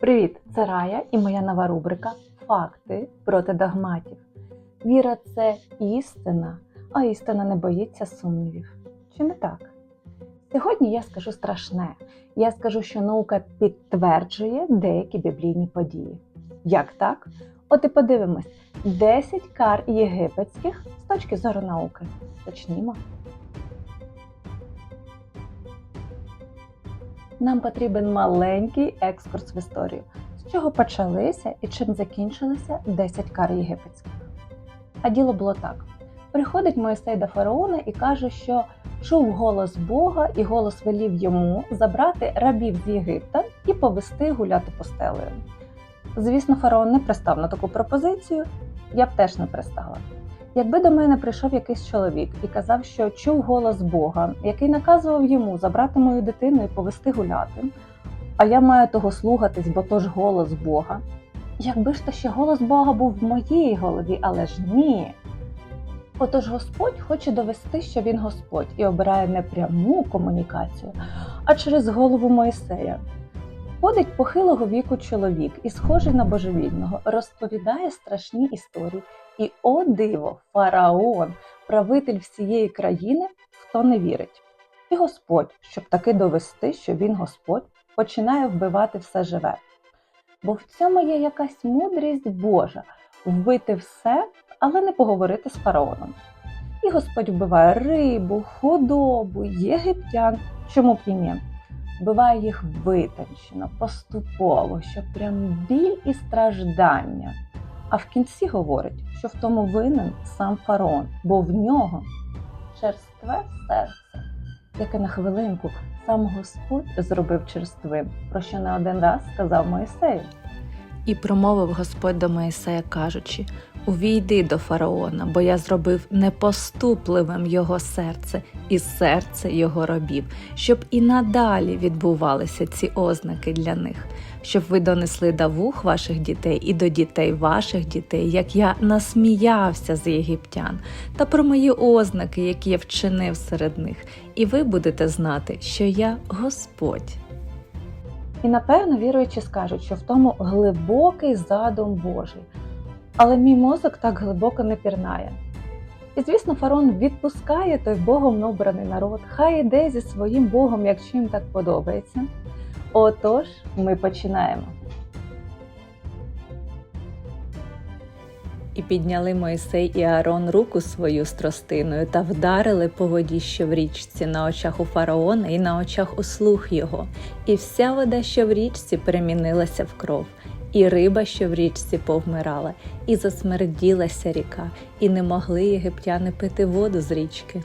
Привіт, це Рая і моя нова рубрика Факти проти догматів. Віра це істина, а істина не боїться сумнівів. Чи не так? Сьогодні я скажу страшне. Я скажу, що наука підтверджує деякі біблійні події. Як так? От і подивимось: 10 кар єгипетських з точки зору науки. Почнімо. Нам потрібен маленький екскурс в історію, з чого почалися і чим закінчилися 10 кар єгипетських. А діло було так: приходить Моїсей до фараона і каже, що чув голос Бога, і голос велів йому забрати рабів з Єгипта і повести гуляти пустелею. Звісно, фараон не пристав на таку пропозицію, я б теж не пристала. Якби до мене прийшов якийсь чоловік і казав, що чув голос Бога, який наказував йому забрати мою дитину і повести гуляти, а я маю того слухатись, бо то ж голос Бога. Якби ж то ще голос Бога був в моїй голові, але ж ні. Отож Господь хоче довести, що він Господь, і обирає не пряму комунікацію, а через голову Моїсея. Ходить похилого віку чоловік і, схожий на божевільного, розповідає страшні історії. І о диво, фараон, правитель всієї країни, в то не вірить. І Господь, щоб таки довести, що він Господь, починає вбивати все живе. Бо в цьому є якась мудрість Божа вбити все, але не поговорити з фараоном. І Господь вбиває рибу, худобу, єгиптян. Чому б і ні? Вбиває їх витончено, поступово, що прям біль і страждання. А в кінці говорить, що в тому винен сам фараон, бо в нього черстве серце, яке на хвилинку сам Господь зробив черствим, про що не один раз сказав Моїсею. І промовив Господь до Моїсея, кажучи: Увійди до фараона, бо я зробив непоступливим його серце і серце його робів, щоб і надалі відбувалися ці ознаки для них, щоб ви донесли до вух ваших дітей і до дітей ваших дітей, як я насміявся з єгиптян, та про мої ознаки, які я вчинив серед них, і ви будете знати, що я Господь. І напевно віруючі скажуть, що в тому глибокий задум Божий. Але мій мозок так глибоко не пірнає. І звісно, фарон відпускає той Богом обраний народ, хай іде зі своїм Богом, якщо їм так подобається. Отож, ми починаємо. І підняли Мойсей і Аарон руку свою з тростиною та вдарили по воді, що в річці, на очах у фараона і на очах у слуг його. І вся вода, що в річці, перемінилася в кров, і риба, що в річці, повмирала, і засмерділася ріка, і не могли єгиптяни пити воду з річки.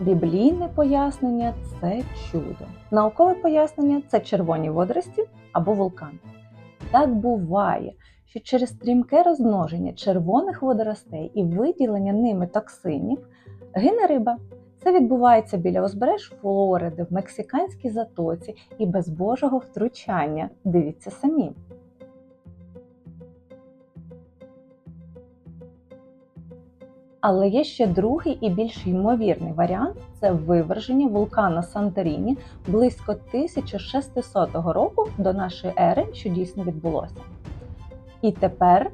Біблійне пояснення це чудо. Наукове пояснення це червоні водорості або вулкан. Так буває, що через стрімке розмноження червоних водоростей і виділення ними токсинів гине риба. Це відбувається біля узбереж Флориди, в Мексиканській затоці і без Божого втручання. Дивіться самі. Але є ще другий і більш ймовірний варіант це виверження вулкана Санторіні близько 1600 року до нашої ери, що дійсно відбулося. І тепер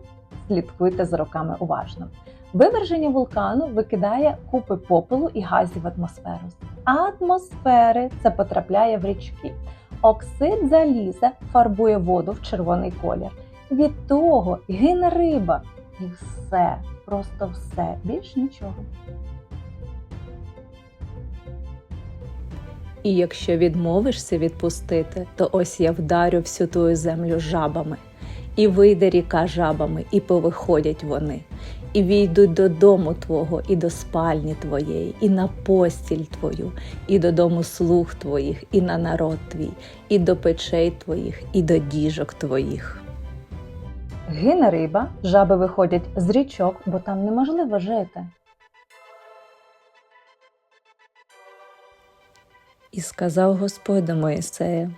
слідкуйте за роками уважно. Виверження вулкану викидає купи попелу і газів в атмосферу. Атмосфери це потрапляє в річки. Оксид заліза фарбує воду в червоний колір. Від того гине риба. І все, просто все, більш нічого. І якщо відмовишся відпустити, то ось я вдарю всю твою землю жабами. І вийде ріка жабами, і повиходять вони, і війдуть додому твого, і до спальні твоєї, і на постіль твою, і додому слуг твоїх, і на народ твій, і до печей твоїх, і до діжок твоїх. Гине риба, жаби виходять з річок, бо там неможливо жити. І сказав Господь до Моїсея: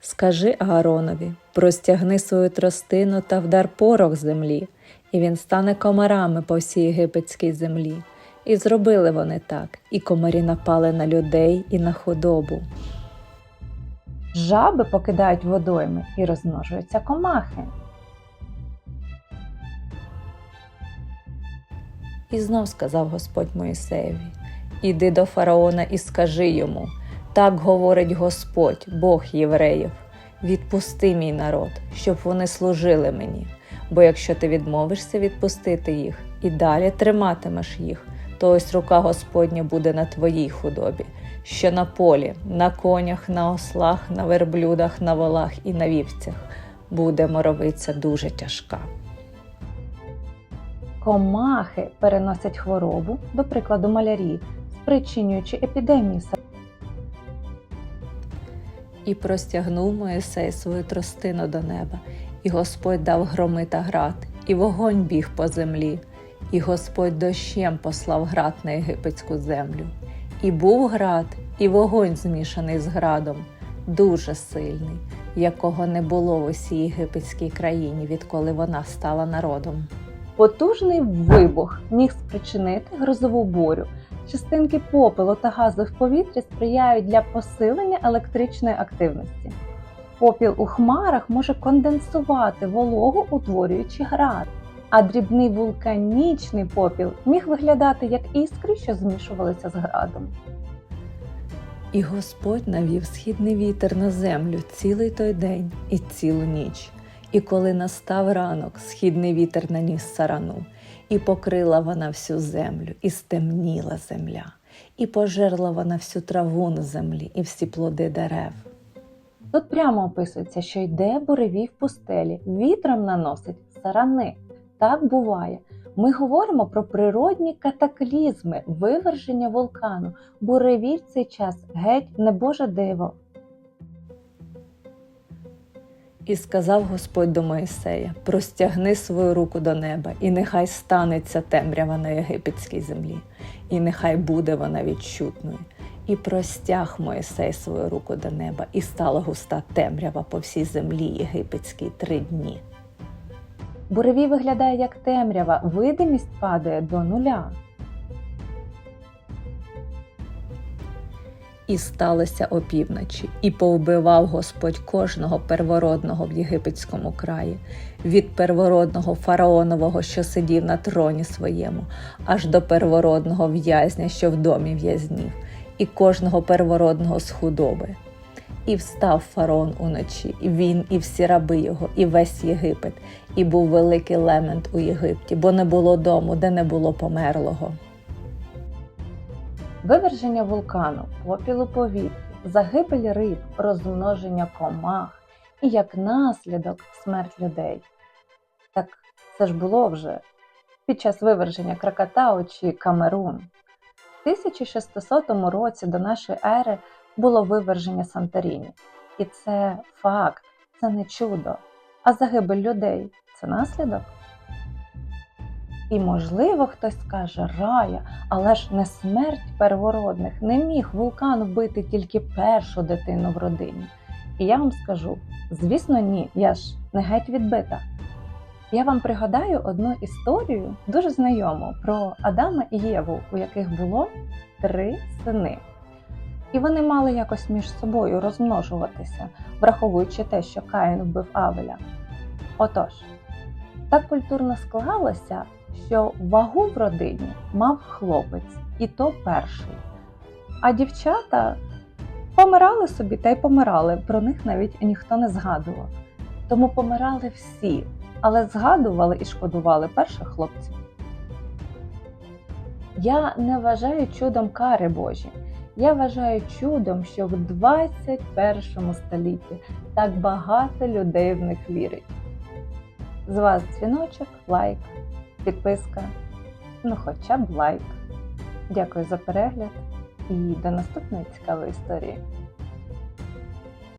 Скажи Ааронові, простягни свою тростину та вдар порох землі, і він стане комарами по всій єгипетській землі. І зробили вони так, і комарі напали на людей і на худобу. Жаби покидають водойми і розмножуються комахи. І знов сказав Господь Моїсеєві: Іди до фараона і скажи йому: так говорить Господь, Бог євреїв, відпусти мій народ, щоб вони служили мені. Бо якщо ти відмовишся відпустити їх і далі триматимеш їх, то ось рука Господня буде на твоїй худобі, що на полі, на конях, на ослах, на верблюдах, на волах і на вівцях буде моровиця дуже тяжка. Комахи переносять хворобу, до прикладу малярії, спричинюючи епідемії. І простягнув Моїсей свою тростину до неба, і Господь дав громи та град, і вогонь біг по землі, і Господь дощем послав град на єгипетську землю. І був град, і вогонь змішаний з градом, дуже сильний, якого не було в усій єгипетській країні, відколи вона стала народом. Потужний вибух міг спричинити грозову бурю. Частинки попелу та газу в повітрі сприяють для посилення електричної активності. Попіл у хмарах може конденсувати вологу, утворюючи град, а дрібний вулканічний попіл міг виглядати як іскри, що змішувалися з градом. І Господь навів східний вітер на землю цілий той день і цілу ніч. І коли настав ранок, східний вітер наніс сарану, і покрила вона всю землю, і стемніла земля, і пожерла вона всю траву на землі, і всі плоди дерев. Тут прямо описується, що йде буревій в пустелі, вітром наносить сарани. Так буває. Ми говоримо про природні катаклізми, виверження вулкану. Буревій в цей час геть не Боже диво. І сказав Господь до Моїсея: простягни свою руку до неба, і нехай станеться темрява на єгипетській землі, і нехай буде вона відчутною. І простяг Моїсей свою руку до неба, і стала густа темрява по всій землі єгипетській три дні. Буревій виглядає як темрява, видимість падає до нуля. І сталося опівночі, і повбивав Господь кожного первородного в єгипетському краї, від первородного фараонового, що сидів на троні своєму, аж до первородного в'язня, що в домі в'язнів, і кожного первородного з худоби. І встав фараон уночі, і він, і всі раби його, і весь Єгипет, і був великий лемент у Єгипті, бо не було дому, де не було померлого. Виверження вулкану, попілу повітря, загибель риб, розмноження комах і як наслідок смерть людей. Так це ж було вже під час виверження Кракатау чи Камерун. В 1600 році до нашої ери було виверження Санторіні. І це факт, це не чудо. А загибель людей це наслідок. І, можливо, хтось скаже рая, але ж не смерть первородних не міг вулкан вбити тільки першу дитину в родині. І я вам скажу: звісно, ні, я ж не геть відбита. Я вам пригадаю одну історію, дуже знайому, про Адама і Єву, у яких було три сини. І вони мали якось між собою розмножуватися, враховуючи те, що Каїн вбив Авеля. Отож, так культурно склалося, що вагу в родині мав хлопець, і то перший. А дівчата помирали собі та й помирали, про них навіть ніхто не згадував. Тому помирали всі, але згадували і шкодували перших хлопців. Я не вважаю чудом кари Божі. Я вважаю чудом, що в 21 столітті так багато людей в них вірить. З вас дзвіночок, лайк, підписка, ну хоча б лайк. Дякую за перегляд і до наступної цікавої історії.